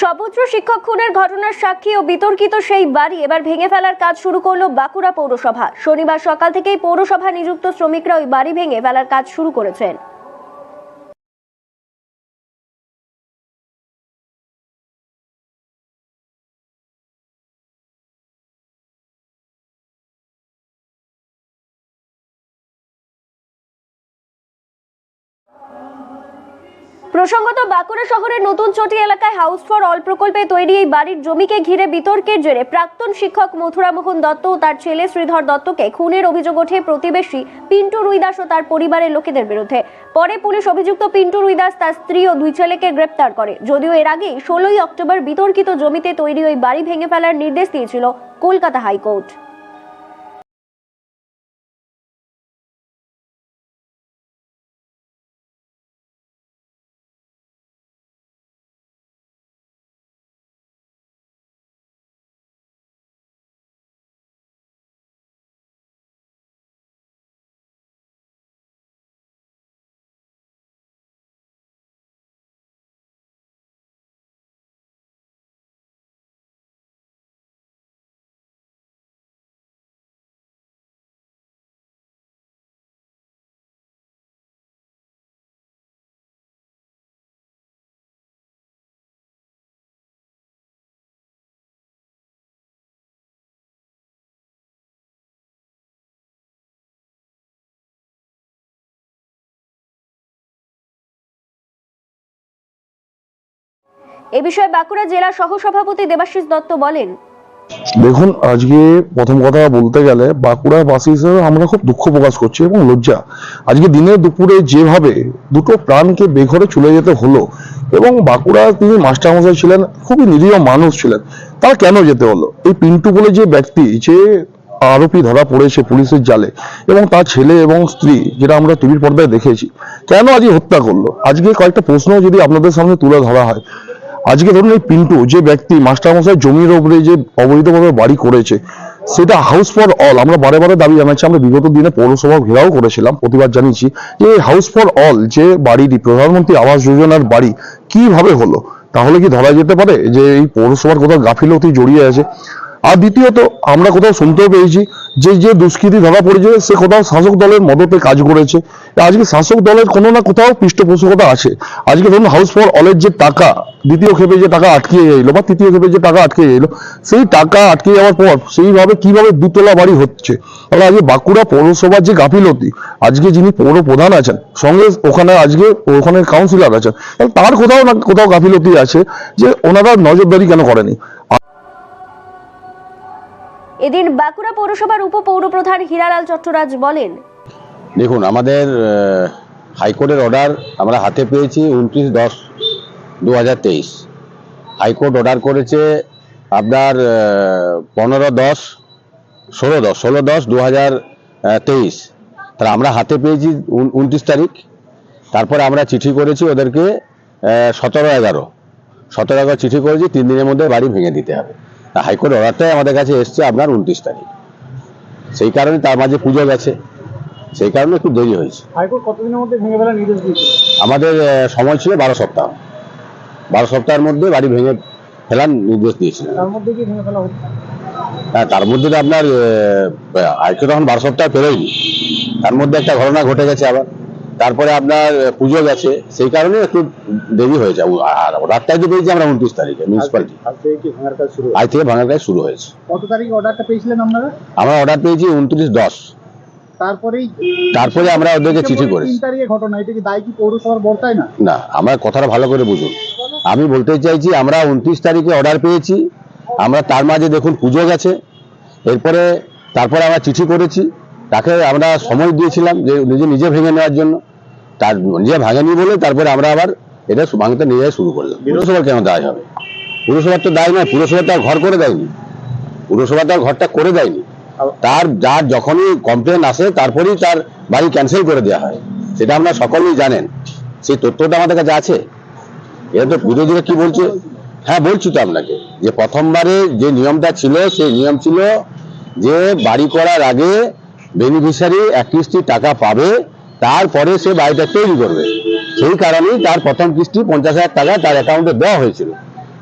সপুত্র শিক্ষক খুনের ঘটনার সাক্ষী ও বিতর্কিত সেই বাড়ি এবার ভেঙে ফেলার কাজ শুরু করল বাঁকুড়া পৌরসভা। শনিবার সকাল থেকেই পৌরসভা নিযুক্ত শ্রমিকরা ওই বাড়ি ভেঙে ফেলার কাজ শুরু করেছেন। প্রসঙ্গত, বাঁকুড়া শহরের নতুন চটি এলাকায় হাউস ফর অল প্রকল্পে তৈরি এই বাড়ির জমিকে ঘিরে বিতর্কের জেরে প্রাক্তন শিক্ষক মথুরামোহন দত্ত ও তার ছেলে শ্রীধর দত্তকে খুনের অভিযোগ ওঠে প্রতিবেশী পিন্টু রুইদাস ও তার পরিবারের লোকেদের বিরুদ্ধে। পরে পুলিশ অভিযুক্ত পিন্টু রুইদাস, তার স্ত্রী ও দুই ছেলেকে গ্রেপ্তার করে। যদিও এর আগেই ষোলোই অক্টোবর বিতর্কিত জমিতে তৈরি ওই বাড়ি ভেঙে ফেলার নির্দেশ দিয়েছিল কলকাতা হাইকোর্ট। এ বিষয়ে বাঁকুড়া জেলা সহসভাপতি দেবাশিস দত্ত বলেন, দেখুন, আজকে প্রথম কথা বলতে গেলে বাঁকুড়াবাসী হিসেবে আমরা খুব দুঃখ প্রকাশ করছি এবং লজ্জা। আজকে দিনে দুপুরে যেভাবে দুটো প্রাণকে বেঘরে চলে যেতে হলো এবং বাঁকুড়া তিনি মাস্টারমশাই ছিলেন, খুবই নিরীহ মানুষ ছিলেন, তার কেন যেতে হলো? এই পিন্টু বলে যে ব্যক্তি, যে আরোপি ধরা পড়েছে পুলিশের জালে এবং তার ছেলে এবং স্ত্রী, যেটা আমরা টিভির পর্দায় দেখেছি, কেন আজকে হত্যা করল? আজকে কয়েকটা প্রশ্ন যদি আপনাদের সামনে তুলে ধরা হয় আজকে ধরুন এই পিন্টু, যে ব্যক্তি মাস্টারমশাই জমির ওপরে যে অবৈধভাবে বাড়ি করেছে, সেটা হাউস ফর অল আমরা বারে বারে দাবি জানাচ্ছি, আমরা বিগত দিনে পৌরসভা ঘেরাও করেছিলাম, প্রতিবাদ জানিয়েছি, যে হাউস ফর অল যে বাড়িটি, প্রধানমন্ত্রী আবাস যোজনার বাড়ি কীভাবে হলো? তাহলে কি ধরা যেতে পারে যে এই পৌরসভার কোথাও গাফিলতি জড়িয়ে আছে? আর দ্বিতীয়ত, আমরা কোথাও শুনতেও পেয়েছি যে যে দুষ্কৃতী ধরা পড়েছে সে কোথাও শাসক দলের মদতে কাজ করেছে। আজকে শাসক দলের কোনো না কোথাও পৃষ্ঠপোষকতা আছে। আজকে ধরুন হাউস ফর অলের যে টাকা, দ্বিতীয় ক্ষেপে যে টাকা আটকে এলো বা তৃতীয় ক্ষেপে যে টাকা আটকে এলো সেই টাকা আটকে যাওয়ার পর সেইভাবে কীভাবে দুতলা বাড়ি হচ্ছে? তাহলে আজকে বাঁকুড়া পৌরসভার যে গাফিলতি, আজকে যিনি পৌর প্রধান আছেন, সঙ্গে ওখানে আজকে ওখানে কাউন্সিলর আছেন তার কোথাও না কোথাও গাফিলতি আছে যে ওনারা নজরদারি কেন করেনি? এদিন বাঁকুড়া পৌরসভার উপপৌরপ্রধান হীরালাল চট্টরাজ বলেন, দেখুন, আমাদের হাইকোর্টের অর্ডার আমরা হাতে পেয়েছি উনত্রিশ দশ দু হাইকোর্ট অর্ডার করেছে আপনার পনেরো দশ ষোলো দশ ষোলো দশ দু হাজার তেইশ। তাহলে আমরা হাতে পেয়েছি উনত্রিশ তারিখ। তারপরে আমরা চিঠি করেছি ওদেরকে সতেরো এগারো। সতেরো এগারো চিঠি করেছি, তিন দিনের মধ্যে বাড়ি ভেঙে দিতে হবে। তা হাইকোর্ট অর্ডারটাই আমাদের কাছে এসছে আপনার উনত্রিশ তারিখ। সেই কারণে তার মাঝে পুজো গেছে। সেই কারণে একটু দেরি হয়েছে। হাইকোর্ট কতদিনের মধ্যে ভেঙে ফেলার নির্দেশ দিয়েছিল আমাদের সময় ছিল বারো সপ্তাহ। বারো সপ্তাহের মধ্যে বাড়ি ভেঙে ফেলার নির্দেশ দিয়েছিলেন। তার মধ্যে কি ভেঙে ফেলা হচ্ছে? হ্যাঁ তার মধ্যে তো আপনার আজকে তখন বারো সপ্তাহ পেরোয়নি তার মধ্যে একটা ঘটনা ঘটে গেছে আবার। তারপরে আপনার পুজো গেছে সেই কারণে একটু দেরি হয়েছে আর রাতটাই তো পেয়েছি আমরা উনত্রিশ তারিখে মিউনিসিপালিটি আজ থেকে ভাঙার কাজ শুরু হয়েছে। কত তারিখে অর্ডারটা পেয়েছিলেন আপনারা? আমরা অর্ডার পেয়েছি উনত্রিশ দশ। তারপরেই তারপরে আমরা ওদেরকে চিঠি করেছি। তিন তারিখে ঘটনা এটা কি দায় কি পৌরসভার বর্তায় না? না আমার কথাটা ভালো করে বুঝুন। আমি বলতে চাইছি আমরা উনত্রিশ তারিখে অর্ডার পেয়েছি। আমরা তার মাঝে দেখুন পুজো গেছে। এরপরে তারপরে আমরা চিঠি করেছি। তাকে আমরা সময় দিয়েছিলাম যে নিজে নিজে ভেঙে নেওয়ার জন্য। তার নিজে ভাঙেনি বলে তারপরে আমরা আবার এটা ভাঙতে নিয়ে শুরু করলাম। পুরসভার কেন দায় হবে? পুরসভার তো দায় নয় পুরসভা তো ঘর করে দেয়নি। পুরসভা তো ঘরটা করে দেয়নি। তার যার যখনই কমপ্লেন আসে তারপরেই তার বাড়ি ক্যান্সেল করে দেওয়া হয়। সেটা আপনারা সকলেই জানেন। সেই তথ্যটা আমাদের কাছে আছে। এটা তো বিরোধীরা কি বলছে? হ্যাঁ বলছি তো আপনাকে। যে প্রথমবারে যে নিয়মটা ছিল সেই নিয়ম ছিল যে বাড়ি করার আগে বেনিফিশিয়ারি এক কিস্তি টাকা পাবে তারপরে সে বাড়িটা তৈরি করবে। সেই কারণেই তার প্রথম কিস্তি পঞ্চাশ হাজার টাকা তার অ্যাকাউন্টে দেওয়া হয়েছিল।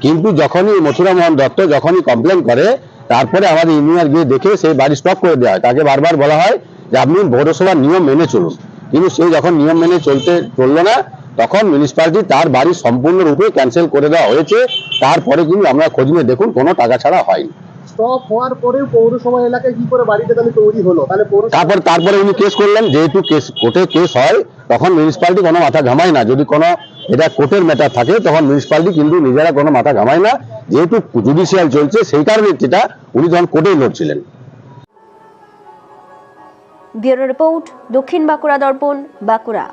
কিন্তু যখনই মথুরা মোহন দত্ত যখনই কমপ্লেন করে, তারপরে আমাদের ইঞ্জিনিয়ার গিয়ে দেখে সেই বাড়ি স্টপ করে দেওয়া হয়। তাকে বারবার বলা হয় যে, আপনি পৌরসভার নিয়ম মেনে চলুন। কিন্তু সে যখন নিয়ম মেনে চলতে চলল না, তখন মিউনিসিপালিটি তার বাড়ি সম্পূর্ণরূপে ক্যান্সেল করে দেওয়া হয়েছে। তারপরে কিন্তু আমরা খোঁজ নিয়ে দেখুন, কোনো টাকা ছাড়া হয়নি। স্টপ হওয়ার পরেও পৌরসভা এলাকায় কি করে বাড়িটা তাহলে তৈরি হলো? তাহলে তারপর তারপরে উনি কেস করলেন যেহেতু কেস কোর্টে কেস হয় তখন মিউনিসিপালিটি কোনো মাথা ঘামায় না। যদি কোনো এটা কোর্টের ম্যাটার থাকে তখন মিউনিসিপালিটি কিন্তু নিজেরা কোনো মাথা ঘামায় না। যেহেতু জুডিশিয়াল চলছে সেই কারণে যেটা উনি তখন কোর্টেই লড়ছিলেন। ব্যুরো রিপোর্ট দক্ষিণ বাঁকুড়া দর্পণ বাঁকুড়া।